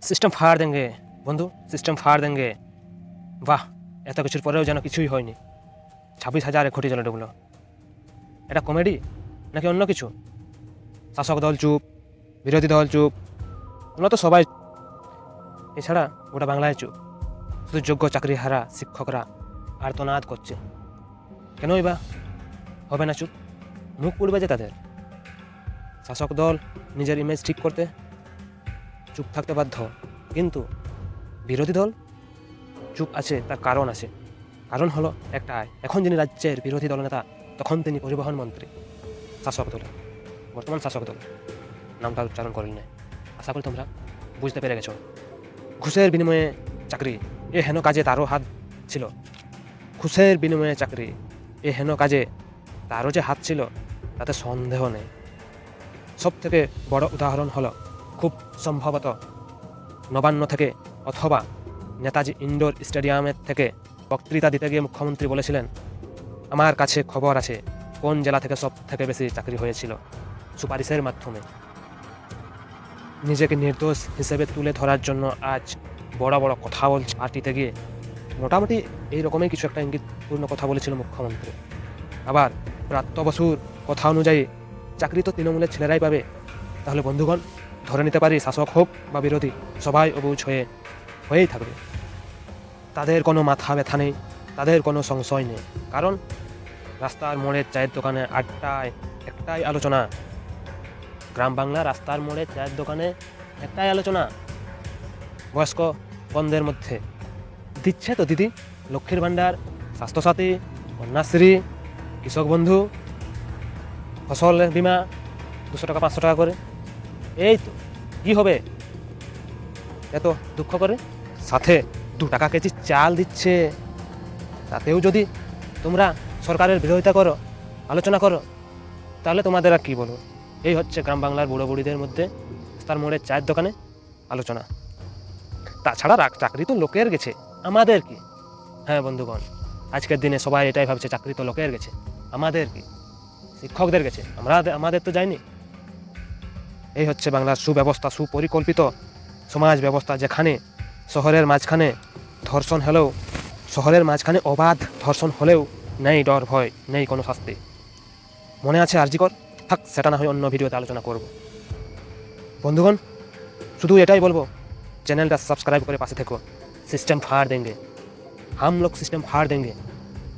System ফাড় দেঙ্গে। বন্ধু system ফাড় দেঙ্গে। বাহ, এত কিছুর পরেও যেন কিছুই হয়নি। ছাব্বিশ হাজারে ঘটি চলে ডুবলো। এটা কমেডি নাকি অন্য কিছু? শাসক দল চুপ, বিরোধী দল চুপ ওরা তো সবাই এছাড়া গোটা বাংলায় চুপ। শুধু যোগ্য চাকরি হারা শিক্ষকরা আর আর্তনাদ করছে। কেনই বা হবে না চুপ? মুখ পুড়বে যে তাদের। শাসক দল নিজের ইমেজ ঠিক করতে চুপ থাকতে বাধ্য। কিন্তু বিরোধী দল চুপ আছে, তার কারণ আছে। কারণ হলো একটাই এখন যিনি রাজ্যের বিরোধী দলনেতা তখন তিনি পরিবহন মন্ত্রী, শাসক দল, বর্তমান শাসক দল। নামটা উচ্চারণ করেন না আশা করি তোমরা বুঝতে পেরে গেছো। ঘুষের বিনিময়ে চাকরি, এ হেন কাজে তারও হাত ছিল। ঘুষের বিনিময়ে চাকরি, এ হেন কাজে তারও যে হাত ছিল, তাতে সন্দেহ নেই। সব থেকে বড় উদাহরণ হলো খুব সম্ভবত নবান্ন থেকে অথবা নেতাজি ইনডোর স্টেডিয়ামের থেকে বক্তৃতা দিতে গিয়ে মুখ্যমন্ত্রী বলেছিলেন, আমার কাছে খবর আছে, কোন জেলা থেকে সব থেকে বেশি চাকরি হয়েছিল? সুপারিশের মাধ্যমে। নিজেকে নির্দোষ হিসেবে তুলে ধরার জন্য আজ বড় বড় কথা বলছে পার্টিতে গিয়ে। মোটামুটি এই রকমই কিছু একটা ইঙ্গিতপূর্ণ কথা বলেছিল মুখ্যমন্ত্রী। আবার প্রাপ্ত বসুর কথা অনুযায়ী, চাকরি তো তৃণমূলের ছেলেরাই পাবে। তাহলে বন্ধুগণ ধরে নিতে পারি শাসক হোক বা বিরোধী, সবাই অবুঝ হয়ে, হয়েই থাকবে। তাদের কোনো মাথা ব্যথা নেই, তাদের কোনো সংশয় নেই। কারণ রাস্তার মোড়ের চায়ের দোকানে আটটায় একটাই আলোচনা। গ্রাম বাংলা রাস্তার মোড়ে চায়ের দোকানে একটাই আলোচনা। বয়স্ক বন্ধের মধ্যে। দিচ্ছে তো দিদি, লক্ষ্মীর ভাণ্ডার, স্বাস্থ্যসাথী, কন্যাশ্রী, কৃষক বন্ধু ফসল বিমা দুশো টাকা, পাঁচশো টাকা করে। এই তো, কী হবে? এত দুঃখ করে? সাথে দু টাকা কেজি চাল দিচ্ছে। তাতেও যদি তোমরা সরকারের বিরোধিতা করো, আলোচনা করো, তাহলে তোমাদের আর কী বলব? এই হচ্ছে গ্রাম বাংলার বুড়ো বুড়িদের মধ্যে, তার মোড়ের চায়ের দোকানে আলোচনা। তাছাড়া চাকরি তো লোকের গেছে। আমাদের কি? হ্যাঁ বন্ধুগণ, আজকের দিনে সবাই এটাই ভাবছে, চাকরি তো লোকের গেছে। আমাদের কি? শিক্ষকদের গেছে। আমরা আমাদের তো যায়নি এই হচ্ছে বাংলার সুব্যবস্থা, সুপরিকল্পিত সমাজ ব্যবস্থা যেখানে শহরের মাঝখানে ধর্ষণ হলেও, শহরের মাঝখানে অবাধ ধর্ষণ হলেও নেই ডর, ভয়, নেই কোনো শাস্তি। মনে আছে আর্জিকর থাক, সেটা না হয় অন্য ভিডিওতে আলোচনা করব। বন্ধুগণ, শুধু এটাই বলব, চ্যানেলটা সাবস্ক্রাইব করে পাশে থেকো। সিস্টেম फाड़ দেঙ্গে हम সিস্টেম ফাড় फाड़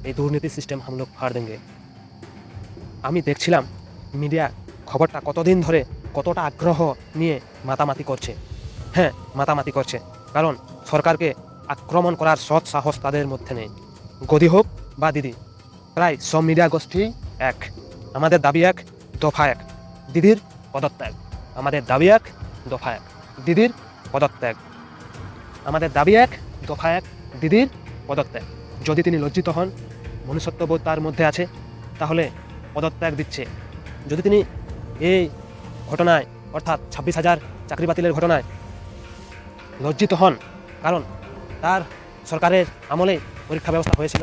এই দুর্নীতি সিস্টেম হামলোক ফাড় দেঙ্গে আমি দেখছিলাম মিডিয়া খবরটা কতদিন ধরে কতটা আগ্রহ নিয়ে মাতামাতি করছে। হ্যাঁ মাতামাতি করছে। কারণ সরকারকে আক্রমণ করার সৎ সাহস তাদের মধ্যে নেই। গদি হোক বা দিদি, প্রায় সব মিডিয়া গোষ্ঠী এক। আমাদের দাবি এক, দফা এক। দিদির পদত্যাগ। আমাদের দাবি এক, দফা এক। দিদির পদত্যাগ। আমাদের দাবি এক, দফা এক। দিদির পদত্যাগ। যদি তিনি লজ্জিত হন, মনুষ্যত্ববোধ তার মধ্যে আছে, তাহলে পদত্যাগ দিচ্ছে। যদি তিনি এই ঘটনায়, অর্থাৎ ছাব্বিশ হাজার চাকরি বাতিলের ঘটনায় লজ্জিত হন, কারণ তার সরকারের আমলে পরীক্ষা ব্যবস্থা হয়েছিল।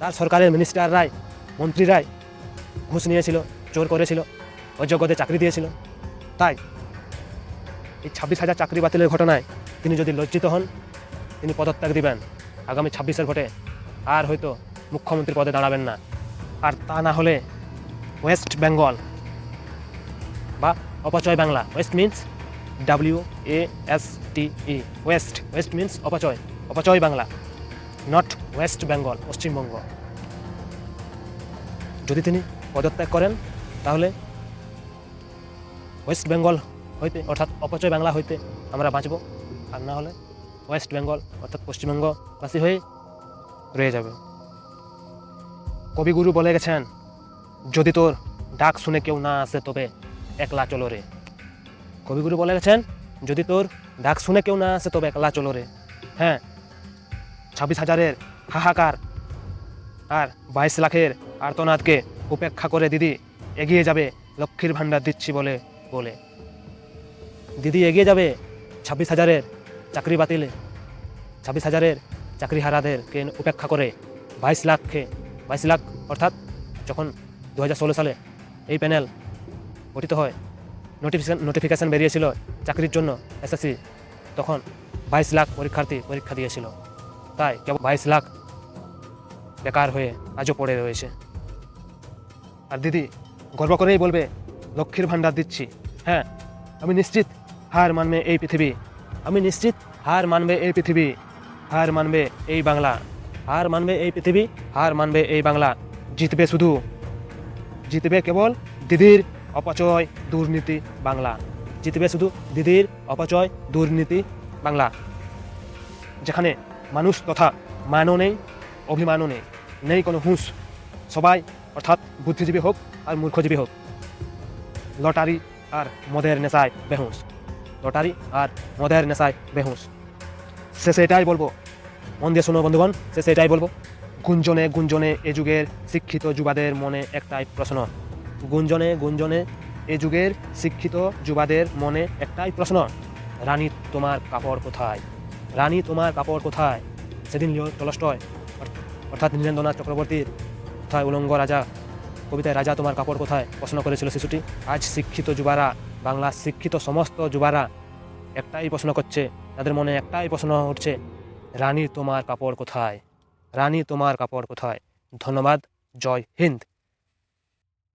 তার সরকারের মিনিস্টার মিনিস্টাররাই মন্ত্রীরাই ঘুষ নিয়েছিল চোর করেছিল, অযোগ্যদের চাকরি দিয়েছিল। তাই এই ছাব্বিশ হাজার চাকরি বাতিলের ঘটনায় তিনি যদি লজ্জিত হন, তিনি পদত্যাগ দিবেন। আগামী ছাব্বিশের ভোটে আর হয়তো মুখ্যমন্ত্রী পদে দাঁড়াবেন না। আর তা না হলে ওয়েস্ট বেঙ্গল বা অপচয় Bangla west means W A S T E west west means অপচয় অপচয় Bangla not west Bengal Paschimbanga যদি তিনি পদত্যাগ করেন, তাহলে ওয়েস্ট বেঙ্গল হইতে, অর্থাৎ অপচয় বাংলা হইতে আমরা বাঁচব। আর না হলে ওয়েস্ট বেঙ্গল অর্থাৎ পশ্চিমবঙ্গবাসী হয়ে রয়ে যাবে। কবিগুরু বলে গেছেন, যদি তোর ডাক শুনে কেউ না আসে তবে একলা চলো রে কবিগুরু বলে গেছেন, যদি তোর ডাক শুনে কেউ না আসে, তবে একলা চলো রে হ্যাঁ ছাব্বিশ হাজারের হাহাকার আর বাইশ লাখের আর্তনাদকে উপেক্ষা করে দিদি এগিয়ে যাবে, লক্ষ্মীর ভাণ্ডার দিচ্ছি বলে বলে। দিদি এগিয়ে যাবে ছাব্বিশ হাজারের চাকরি বাতিলে। ছাব্বিশ হাজারের চাকরি হারাদেরকে উপেক্ষা করে বাইশ লাখকে, বাইশ লাখ অর্থাৎ যখন দু হাজার ষোলো সালে এই প্যানেল গঠিত হয়। নোটিফিকেশান নোটিফিকেশান বেরিয়েছিল চাকরির জন্য এসএসসি তখন বাইশ লাখ পরীক্ষার্থী পরীক্ষা দিয়েছিল। তাই কেবল বাইশ লাখ বেকার হয়ে আজও পড়ে রয়েছে। আর দিদি, গর্ব করেই বলবে, লক্ষ্মীর ভাণ্ডার দিচ্ছি। হ্যাঁ আমি নিশ্চিত হার মানবে এই পৃথিবী। আমি নিশ্চিত হার মানবে এই পৃথিবী। হার মানবে এই বাংলা। হার মানবে এই পৃথিবী, হার মানবে এই বাংলা। জিতবে শুধু। জিতবে কেবল দিদির অপচয় দুর্নীতি বাংলা। জিতবে শুধু দিদির অপচয় দুর্নীতি বাংলা। যেখানে মানুষ তথা মানও নেই, অভিমানও নেই নেই কোনো হুঁশ। সবাই অর্থাৎ বুদ্ধিজীবী হোক আর মূর্খজীবী হোক। লটারি আর মদের নেশায় বেহুঁশ। লটারি আর মদের নেশায় বেহুঁশ। সে সেটাই বলব। মন দিয়ে শোনো বন্ধুগণ শেষে এটাই বলব। গুঞ্জনে গুঞ্জনে এ যুগের শিক্ষিত যুবাদের মনে একটাই প্রশ্ন। গুঞ্জনে গুঞ্জনে এ যুগের শিক্ষিত যুবাদের মনে একটাই প্রশ্ন, রানী তোমার কাপড় কোথায়? রানী তোমার কাপড় কোথায়? সেদিন লিও টলস্টয় অর্থাৎ নীরেন্দ্রনাথ চক্রবর্তীর কোথায় উলঙ্গ রাজা, কবিতায় রাজা তোমার কাপড় কোথায়? প্রশ্ন করেছিল শিশুটি। আজ শিক্ষিত যুবারা, বাংলার শিক্ষিত সমস্ত যুবারা একটাই প্রশ্ন করছে, তাদের মনে একটাই প্রশ্ন উঠছে, রানী তোমার কাপড় কোথায়? রানী তোমার কাপড় কোথায়? ধন্যবাদ, জয় হিন্দ।